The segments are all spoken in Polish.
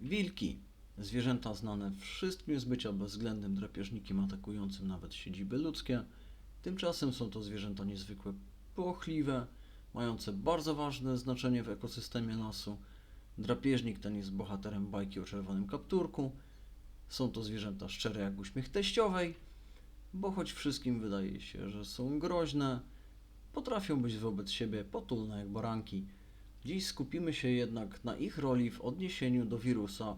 Wilki. Zwierzęta znane wszystkim z bycia bezwzględnym drapieżnikiem atakującym nawet siedziby ludzkie. Tymczasem są to zwierzęta niezwykle płochliwe, mające bardzo ważne znaczenie w ekosystemie lasu. Drapieżnik ten jest bohaterem bajki o czerwonym kapturku. Są to zwierzęta szczere jak uśmiech teściowej, bo choć wszystkim wydaje się, że są groźne, potrafią być wobec siebie potulne jak baranki. Dziś skupimy się jednak na ich roli w odniesieniu do wirusa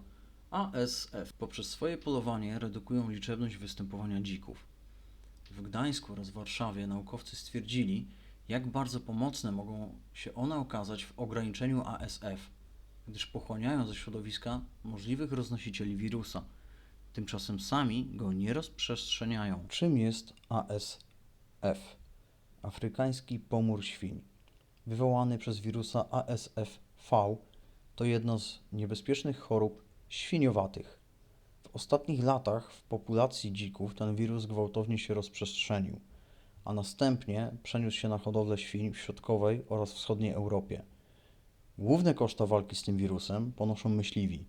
ASF. Poprzez swoje polowanie redukują liczebność występowania dzików. W Gdańsku oraz Warszawie naukowcy stwierdzili, jak bardzo pomocne mogą się one okazać w ograniczeniu ASF, gdyż pochłaniają ze środowiska możliwych roznosicieli wirusa. Tymczasem sami go nie rozprzestrzeniają. Czym jest ASF? Afrykański pomór świń. Wywołany przez wirusa ASF-V to jedna z niebezpiecznych chorób świniowatych. W ostatnich latach w populacji dzików ten wirus gwałtownie się rozprzestrzenił, a następnie przeniósł się na hodowlę świń w środkowej oraz wschodniej Europie. Główne koszta walki z tym wirusem ponoszą myśliwi,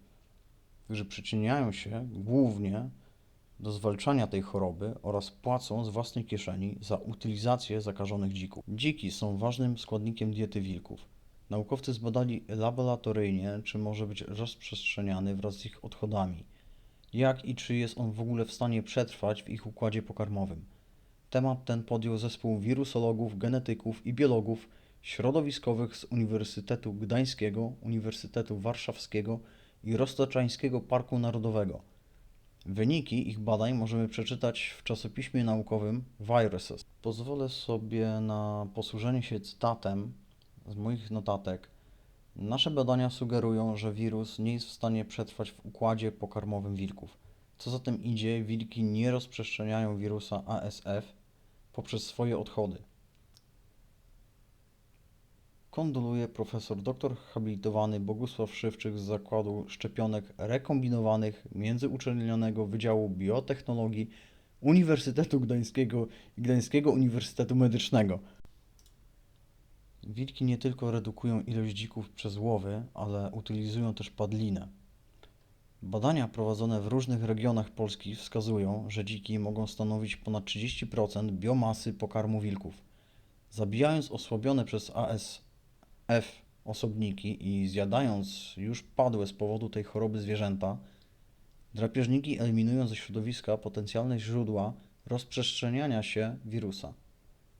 którzy przyczyniają się głównie do zwalczania tej choroby oraz płacą z własnej kieszeni za utylizację zakażonych dzików. Dziki są ważnym składnikiem diety wilków. Naukowcy zbadali laboratoryjnie, czy może być rozprzestrzeniany wraz z ich odchodami, jak i czy jest on w ogóle w stanie przetrwać w ich układzie pokarmowym. Temat ten podjął zespół wirusologów, genetyków i biologów środowiskowych z Uniwersytetu Gdańskiego, Uniwersytetu Warszawskiego i Roztoczańskiego Parku Narodowego. Wyniki ich badań możemy przeczytać w czasopiśmie naukowym Viruses. Pozwolę sobie na posłużenie się cytatem z moich notatek. Nasze badania sugerują, że wirus nie jest w stanie przetrwać w układzie pokarmowym wilków. Co za tym idzie, wilki nie rozprzestrzeniają wirusa ASF poprzez swoje odchody. Kondoluje profesor doktor habilitowany Bogusław Szywczyk z Zakładu Szczepionek Rekombinowanych Międzyuczelnionego Wydziału Biotechnologii Uniwersytetu Gdańskiego i Gdańskiego Uniwersytetu Medycznego. Wilki nie tylko redukują ilość dzików przez łowy, ale utylizują też padlinę. Badania prowadzone w różnych regionach Polski wskazują, że dziki mogą stanowić ponad 30% biomasy pokarmu wilków. Zabijając osłabione przez ASF osobniki i zjadając już padłe z powodu tej choroby zwierzęta, drapieżniki eliminują ze środowiska potencjalne źródła rozprzestrzeniania się wirusa.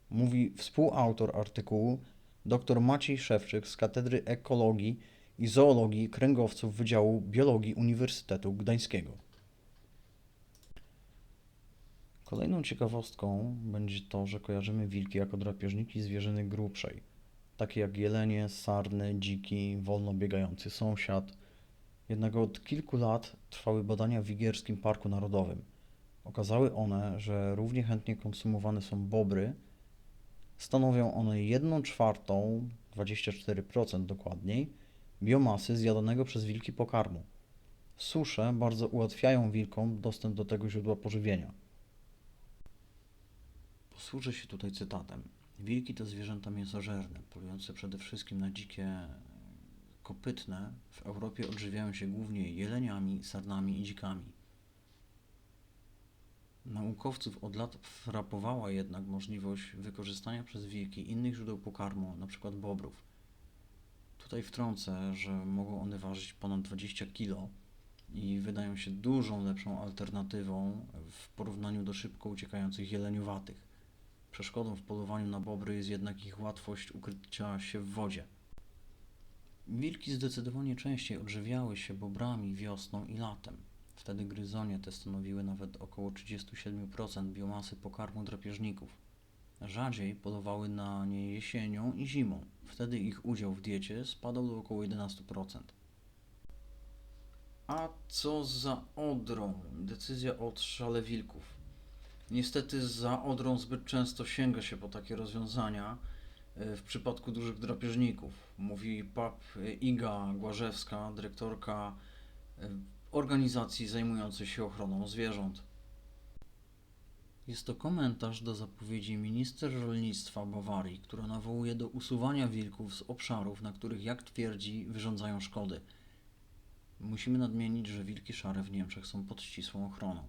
Mówi współautor artykułu dr Maciej Szewczyk z Katedry Ekologii i Zoologii Kręgowców Wydziału Biologii Uniwersytetu Gdańskiego. Kolejną ciekawostką będzie to, że kojarzymy wilki jako drapieżniki zwierzyny grubszej, takie jak jelenie, sarny, dziki, wolno biegający sąsiad. Jednak od kilku lat trwały badania w Wigierskim Parku Narodowym. Okazały one, że równie chętnie konsumowane są bobry, stanowią one 1 czwartą, 24% dokładniej, biomasy zjadanego przez wilki pokarmu. Susze bardzo ułatwiają wilkom dostęp do tego źródła pożywienia. Posłużę się tutaj cytatem. Wilki to zwierzęta mięsożerne, polujące przede wszystkim na dzikie kopytne. W Europie odżywiają się głównie jeleniami, sarnami i dzikami. Naukowców od lat frapowała jednak możliwość wykorzystania przez wilki innych źródeł pokarmu, np. bobrów. Tutaj wtrącę, że mogą one ważyć ponad 20 kg i wydają się dużą lepszą alternatywą w porównaniu do szybko uciekających jeleniowatych. Przeszkodą w polowaniu na bobry jest jednak ich łatwość ukrycia się w wodzie. Wilki zdecydowanie częściej odżywiały się bobrami wiosną i latem. Wtedy gryzonie te stanowiły nawet około 37% biomasy pokarmu drapieżników. Rzadziej polowały na nie jesienią i zimą. Wtedy ich udział w diecie spadał do około 11%. A co za Odrą? Decyzja o odstrzale wilków. Niestety za Odrą zbyt często sięga się po takie rozwiązania e, w przypadku dużych drapieżników. Mówi pap Iga Głażewska, dyrektorka e, organizacji zajmującej się ochroną zwierząt. Jest to komentarz do zapowiedzi minister rolnictwa Bawarii, która nawołuje do usuwania wilków z obszarów, na których, jak twierdzi, wyrządzają szkody. Musimy nadmienić, że wilki szare w Niemczech są pod ścisłą ochroną.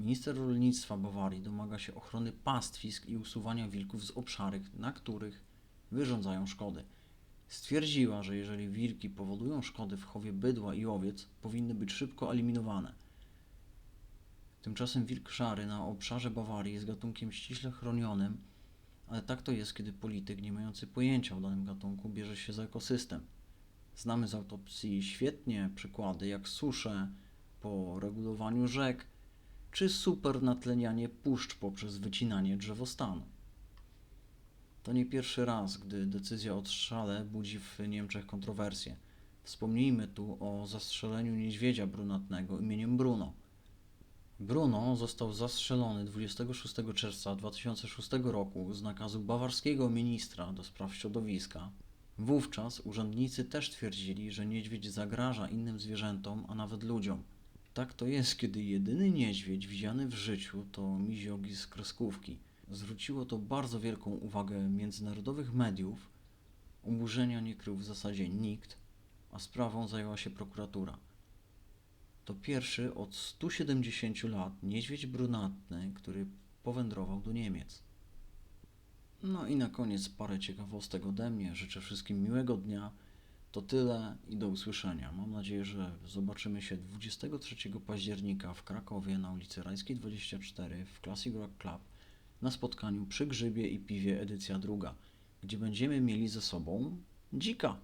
Minister rolnictwa Bawarii domaga się ochrony pastwisk i usuwania wilków z obszarów, na których wyrządzają szkody. Stwierdziła, że jeżeli wilki powodują szkody w chowie bydła i owiec, powinny być szybko eliminowane. Tymczasem wilk szary na obszarze Bawarii jest gatunkiem ściśle chronionym, ale tak to jest, kiedy polityk nie mający pojęcia o danym gatunku bierze się za ekosystem. Znamy z autopsji świetnie przykłady jak susze po regulowaniu rzek, czy super natlenianie puszcz poprzez wycinanie drzewostanu. To nie pierwszy raz, gdy decyzja o strzale budzi w Niemczech kontrowersje. Wspomnijmy tu o zastrzeleniu niedźwiedzia brunatnego imieniem Bruno. Bruno został zastrzelony 26 czerwca 2006 roku z nakazu bawarskiego ministra do spraw środowiska. Wówczas urzędnicy też twierdzili, że niedźwiedź zagraża innym zwierzętom, a nawet ludziom. Tak to jest, kiedy jedyny niedźwiedź widziany w życiu to miziogi z kreskówki. Zwróciło to bardzo wielką uwagę międzynarodowych mediów. Oburzenia nie krył w zasadzie nikt, a sprawą zajęła się prokuratura. To pierwszy od 170 lat niedźwiedź brunatny, który powędrował do Niemiec. No i na koniec parę ciekawostek ode mnie. Życzę wszystkim miłego dnia. To tyle i do usłyszenia. Mam nadzieję, że zobaczymy się 23 października w Krakowie na ulicy Rajskiej 24 w Classic Rock Club na spotkaniu przy grzybie i piwie edycja druga, gdzie będziemy mieli ze sobą dzika.